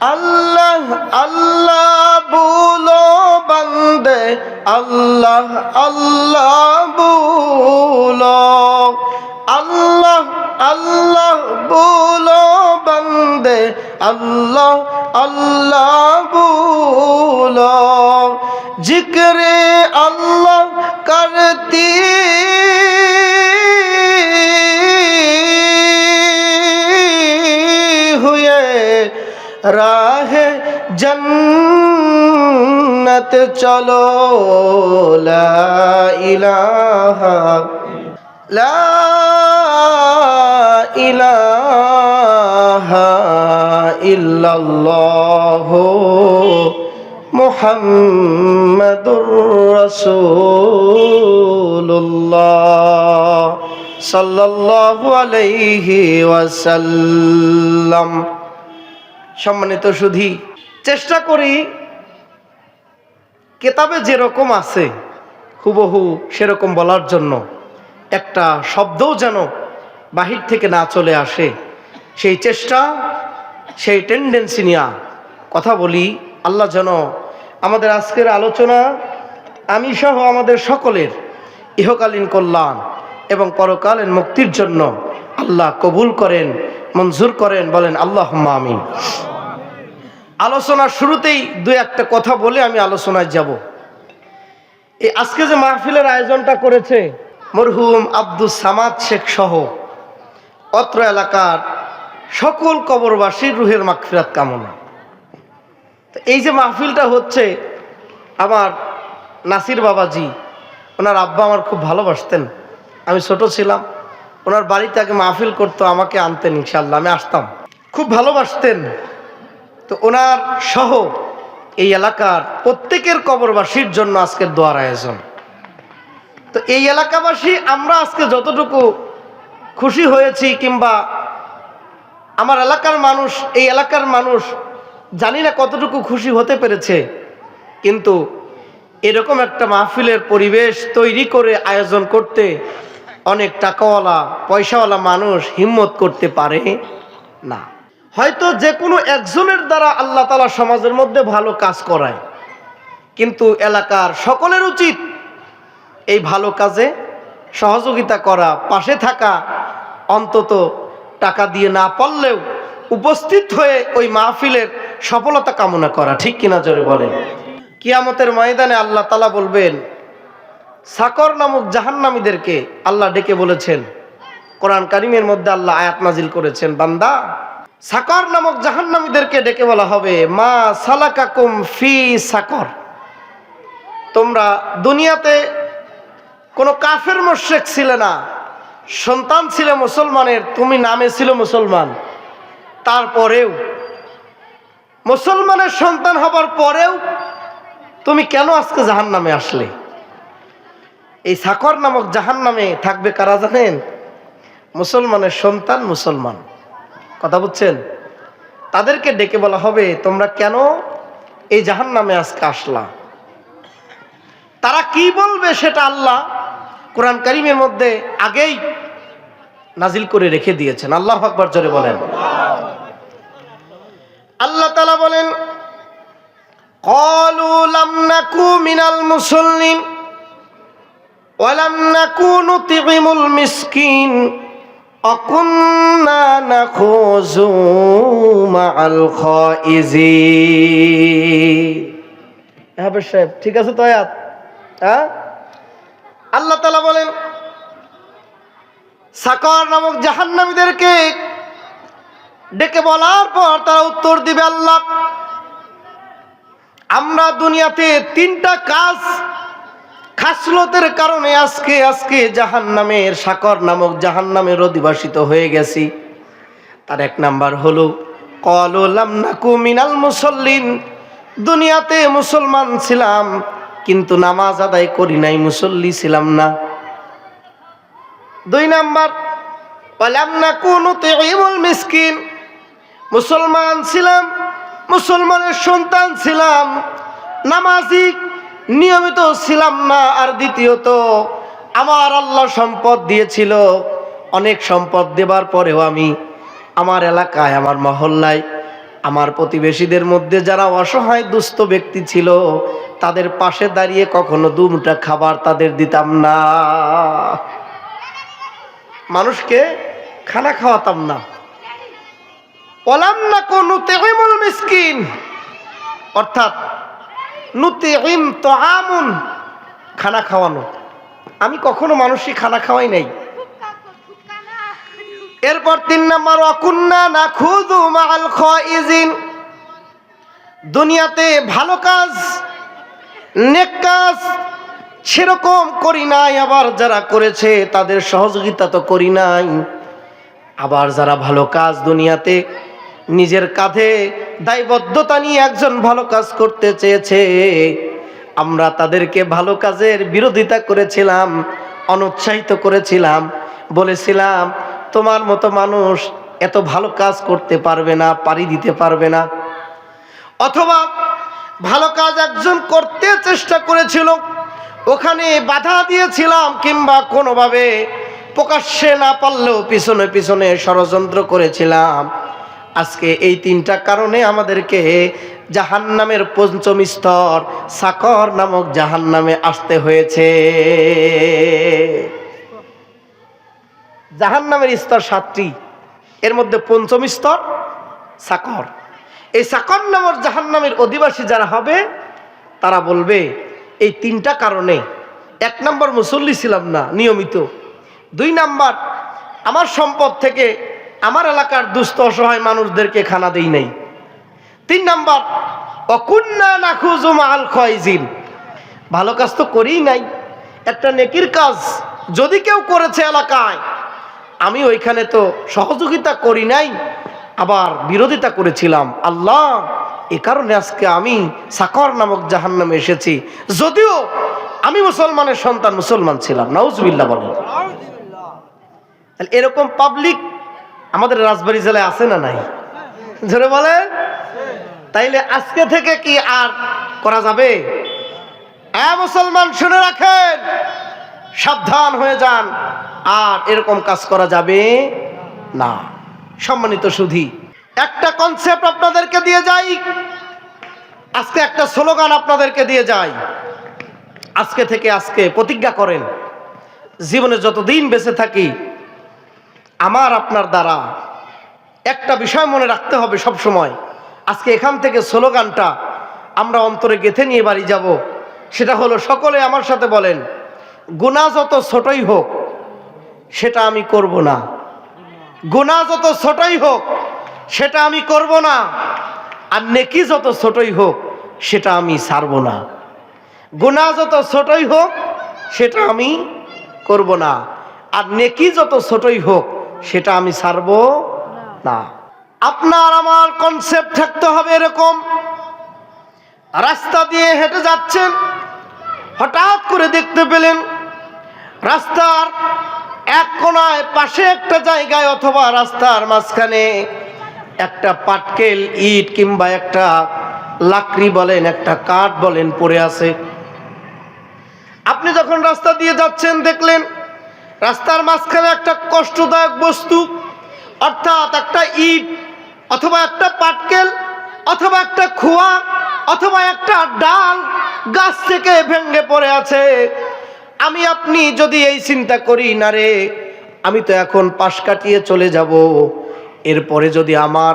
আল্লাহ আল্লাহ বলো বন্দে, আল্লাহ আল্লাহ বলো। আল্লাহ আল্লাহ বলো বন্দে, আল্লাহ আল্লাহ বলো। জিক্রে আল্লাহ করती রাহ জন্নত চলো লা ইলাহা লা ইলাহা ইল্লাল্লাহ মুহাম্মাদুর রাসূলুল্লাহ সাল্লাল্লাহু আলাইহি ওয়াসাল্লাম। সম্মানিত সুধী, চেষ্টা করি কেতাবে যেরকম আছে, হুবহু সেরকম বলার জন্য। একটা শব্দও যেন বাহির থেকে না চলে আসে। সেই চেষ্টা, সেই টেন্ডেন্সি নিয়ে কথা বলি। আল্লাহ যেন আমাদের আজকের আলোচনা, আমি সহ আমাদের সকলের ইহকালীন কল্যাণ এবং পরকালীন মুক্তির জন্য আল্লাহ কবুল করেন। মঞ্জুর করেন, বলেন আল্লাহ আমিন। আলোচনার শুরুতেই দু একটা কথা বলে আমি আলোচনায় যাব। এই আজকে যে মাহফিলের আয়োজনটা করেছে, মরহুম আব্দুল সামাদ শেখ সহ অত্র এলাকার সকল কবরবাসীর রুহের মাগফিরাত কামনা। তো এই যে মাহফিলটা হচ্ছে, আমার নাসির বাবাজি, ওনার আব্বা আমার খুব ভালোবাসতেন। আমি ছোট ছিলাম। ওনার বাড়িতে আগে মাহফিল করতো, আমাকে আনতেন ইনশাল্লাহ আমি আসতাম। খুব ভালোবাসতেন। তো ওনার সহ এই এলাকার প্রত্যেকের কবরবাসীর জন্য আজকের দোয়ার আয়োজন। তো এই এলাকাবাসী, আমরা আজকে যতটুকু খুশি হয়েছি কিংবা আমার এলাকার মানুষ, এই এলাকার মানুষ জানি না কতটুকু খুশি হতে পেরেছে, কিন্তু এরকম একটা মাহফিলের পরিবেশ তৈরি করে আয়োজন করতে অনেক টাকাওয়ালা, পয়সাওয়ালা মানুষ হিম্মত করতে পারে না। হয়তো যে কোনো একজনের দ্বারা আল্লাহ তালা সমাজের মধ্যে ভালো কাজ করায়। কিন্তু এলাকার সকলের উচিত এই ভালো কাজে সহযোগিতা করা, পাশে থাকা, অন্তত টাকা দিয়ে না পারলেও উপস্থিত হয়ে ওই মাহফিলের সফলতা কামনা করা, ঠিক কিনা জোরে বলেন? কিয়ামতের ময়দানে আল্লাহ তালা বলবেন সাকর নামক জাহান্নামীদেরকে আল্লাহ ডেকে বলেছেন, কোরআন কারিমের মধ্যে আল্লাহ আয়াত নাজিল করেছেন, বান্দা। সাকর নামক জাহান্নামীদেরকে ডেকে বলা হবে, মা সালাকাকুম ফি সাকর। তোমরা দুনিয়াতে কোনো কাফের মোশেক ছিলে না, সন্তান ছিল মুসলমানের, তুমি নামে ছিল মুসলমান। তারপরেও, মুসলমানের সন্তান হবার পরেও তুমি কেন আজকে জাহান নামে আসলে? এই সাকর নামক জাহান নামে থাকবে কারা জানেন? মুসলমানের সন্তান মুসলমান। কথা বুঝছেন? তাদেরকে ডেকে বলা হবে, তোমরা কেন এই জাহান নামে আজকে আসলা? তারা কি বলবে সেটা আল্লাহ কোরআন করিমের মধ্যে আগেই নাজিল করে রেখে দিয়েছেন। আল্লাহ আকবর জোরে বলেন। আল্লাহ তালা বলেন, কলু লামনাকু মিনাল মুসল্লিম সাহেব, ঠিক আছে তো আল্লাহ তালা বলেন, সাকর নামক জাহান্নামীদেরকে ডেকে বলার পর তারা উত্তর দিবে আল্লাহ, আমরা দুনিয়াতে তিনটা কাজ খাসলতের কারণে আজকে আজকে জাহান নামের সাকর নামক জাহান নামের অধিবাসিত হয়ে গেছি। তার এক নাম্বার হলো কলাম নাকু মিনাল মুসল্লিন। দুনিয়াতে মুসলমান ছিলাম, কিন্তু নামাজ আদায় করি নাই, মুসল্লি ছিলাম না। দুই নাম্বার কলাম নাকু নুতিমুল মিসকিন। মুসলমান ছিলাম, মুসলমানের সন্তান ছিলাম। নামাজি নিয়মিত ছিলাম না, আর দ্বিতীয়ত আমার আল্লাহ সম্পদ দিয়েছিল। অনেক সম্পদ দেবার পরেও আমি আমার এলাকায়, আমার মহল্লায়, আমার প্রতিবেশীদের মধ্যে যারা অসহায় দুস্থ ব্যক্তি ছিল, তাদের পাশে দাঁড়িয়ে কখনো দুমুটা খাবার তাদের দিতাম না। মানুষকে খানা খাওয়াতাম না। ওলাম না কোন তেমল মিসকিন। অর্থাৎ নুতিম তো আমুন খানা খাওয়ানো। আমি কখনো মানুষই খানা খাওয়াই নাই। এরপর তিন নম্বর অকুন্না না খুদু মাল খাইজিন দুনিয়াতে ভালো কাজ, নেক কাজ সেরকম করি নাই, আবার যারা করেছে তাদের সহযোগিতা তো করি নাই। আবার যারা ভালো কাজ দুনিয়াতে নিজের কাঁধে দায়বদ্ধতা নিয়ে একজন ভালো কাজ করতে চেয়েছে। আমরা তাদেরকে ভালো কাজের বিরোধিতা করেছিলাম, অনুৎসাহিত করেছিলাম, বলেছিলাম, তোমার মতো মানুষ এত ভালো কাজ করতে পারবে না পারি দিতে পারবে না। অথবা, ভালো কাজ একজন করতে চেষ্টা করেছিল, ওখানে বাধা দিয়েছিলাম কিংবা কোনোভাবে প্রকাশ্যে না পারলেও পিছনে পিছনে ষড়যন্ত্র করেছিলাম। আজকে এই তিনটা কারণে আমাদেরকে জাহান্নামের পঞ্চম স্তর সাকর নামক জাহান্নামে আসতে হয়েছে। জাহান্নামের স্তর সাতটি, এর মধ্যে পঞ্চম স্তর সাকর। এই সাকর নামক জাহান্নামের অধিবাসী যারা হবে, তারা বলবে, এই তিনটা কারণে, এক নম্বর মুসল্লি ছিলাম না, নিয়মিত। দুই নাম্বার, আমার সম্পদ থেকে আমার এলাকার দুস্থ অসহায় মানুষদেরকে খানা দেই নাই। তিন নাম্বার, অকুন্না নাখুজু মাল খয়জিন। ভালো কাজ তো করেই নাই। একটা নেকির কাজ যদি কেউ করেছে এলাকায়, আমি ওইখানে তো সহযোগিতা করি নাই, আবার বিরোধিতা করেছিলাম। আল্লাহ, এ কারণে আজকে আমি সাকর নামক জাহান্নামে এসেছি। যদিও আমি মুসলমানের সন্তান মুসলমান ছিলাম নাউজবিল্লা বলেন। এরকম পাবলিক আমাদের রাজবাড়ি জেলায় আছে না নাই? জোরে বলে তাইলে আজকে থেকে কি আর করা যাবে? মুসলমান, শুনে রাখেন। সাবধান হয়ে যান। আর এরকম কাজ করা যাবে না। সম্মানিত সুধী, একটা কনসেপ্ট আপনাদেরকে দিয়ে যাই। আজকে একটা স্লোগান আপনাদেরকে দিয়ে যাই। আজকে থেকে আজকে প্রতিজ্ঞা করেন। জীবনে যতদিন বেঁচে থাকি আমার, আপনার দ্বারা। একটা বিষয় মনে রাখতে হবে সব সময়। আজকে এখান থেকে স্লোগানটা আমরা অন্তরে গেথে নিয়ে বাড়ি যাব। সেটা হলো, সকলে আমার সাথে বলেন, গুণা যত ছোটই হোক, সেটা আমি করব না। গুণা যত ছোটই হোক, সেটা আমি করব না। আর নেকি যত ছোটই হোক, সেটা আমি ছাড়ব না। গুণা যত ছোটই হোক, সেটা আমি করব না। আর নেকি যত ছোটই হোক সেটা আমি ছাড়ব না। আপনার আমার কনসেপ্ট থাকতে হবে এরকম। রাস্তা দিয়ে হেঁটে যাচ্ছেন, হঠাৎ করে দেখতে পেলেন রাস্তার এক কোনায় পাশে একটা জায়গায় অথবা রাস্তার মাঝখানে একটা পাটকেল, ইট কিংবা একটা লাকড়ি বলেন, একটা কাঠ বলেন পড়ে আছে। আপনি যখন রাস্তা দিয়ে যাচ্ছেন, দেখলেন রাস্তার মাঝখানে একটা কষ্টদায়ক বস্তু, অর্থাৎ একটা ইট, অথবা একটা পাটকেল, অথবা একটা খোয়া, অথবা একটা ডাল গাছ থেকে ভেঙে পড়ে আছে। আমি, আপনি যদি এই চিন্তা করি, না রে, আমি তো এখন পাশ কাটিয়ে চলে যাব। এরপরে যদি আমার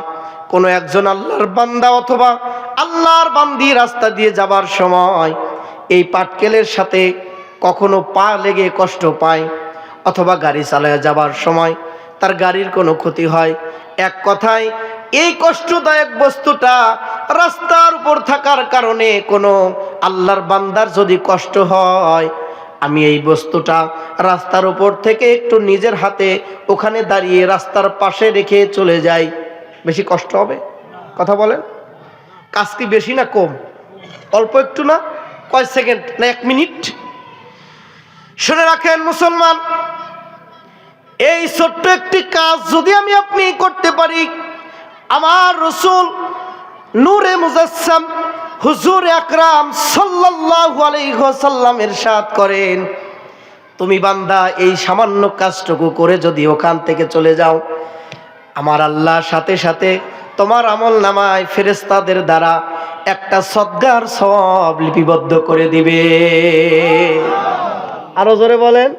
কোনো একজন আল্লাহর বান্দা অথবা আল্লাহর বান্দি রাস্তা দিয়ে যাবার সময় এই পাটকেলের সাথে কখনো পা লেগে কষ্ট পায় অথবা গাড়ি চালায় যাবার সময় তার গাড়ির কোনো ক্ষতি হয়। এক কথায়, এই কষ্টদায়ক বস্তুটা রাস্তার উপর থাকার কারণে কোনো আল্লাহর বান্দার যদি কষ্ট হয়, আমি এই বস্তুটা রাস্তার উপর থেকে একটু নিজের হাতে ওখানে দাঁড়িয়ে রাস্তার পাশে রেখে চলে যাই। বেশি কষ্ট হবে? কথা বলেন। কাজ কি বেশি না কম? অল্প একটু না? কয় সেকেন্ড না এক মিনিট? শুনে রাখেন মুসলমান, এই ছোট্ট একটি কাজ যদি আমি আপনি করতে পারি, আমার রসুল নূরে মুজাসসাম হুজুর আকরাম সাল্লাল্লাহু আলাইহি ইরশাদ করেন, তুমি বান্দা, এই সামান্য কাজটুকু করে যদি ওখান থেকে চলে যাও, আমার আল্লাহ সাথে সাথে তোমার আমল নামায় ফেরেস্তাদের দ্বারা একটা সদ্গার সব লিপিবদ্ধ করে দিবে। আরও জোরে বলেন।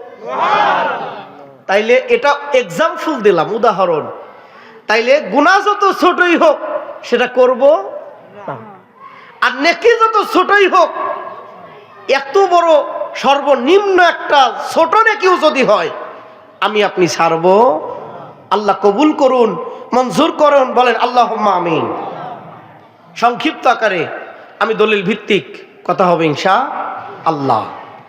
তাইলে এটা এক্সাম্পল দিলাম, উদাহরণ। তাইলে গুণা যত ছোটই হোক, সেটা করব। আর নেকি যত ছোটই হোক, এত বড় সর্বনিম্ন একটা ছোট নেকিও যদি হয়, আমি আপনি ছাড়ব। আল্লাহ কবুল করুন, মঞ্জুর করুন, বলেন আল্লাহ আমিন। সংক্ষিপ্ত আকারে আমি দলিল ভিত্তিক কথা হবে ইনশা আল্লাহ।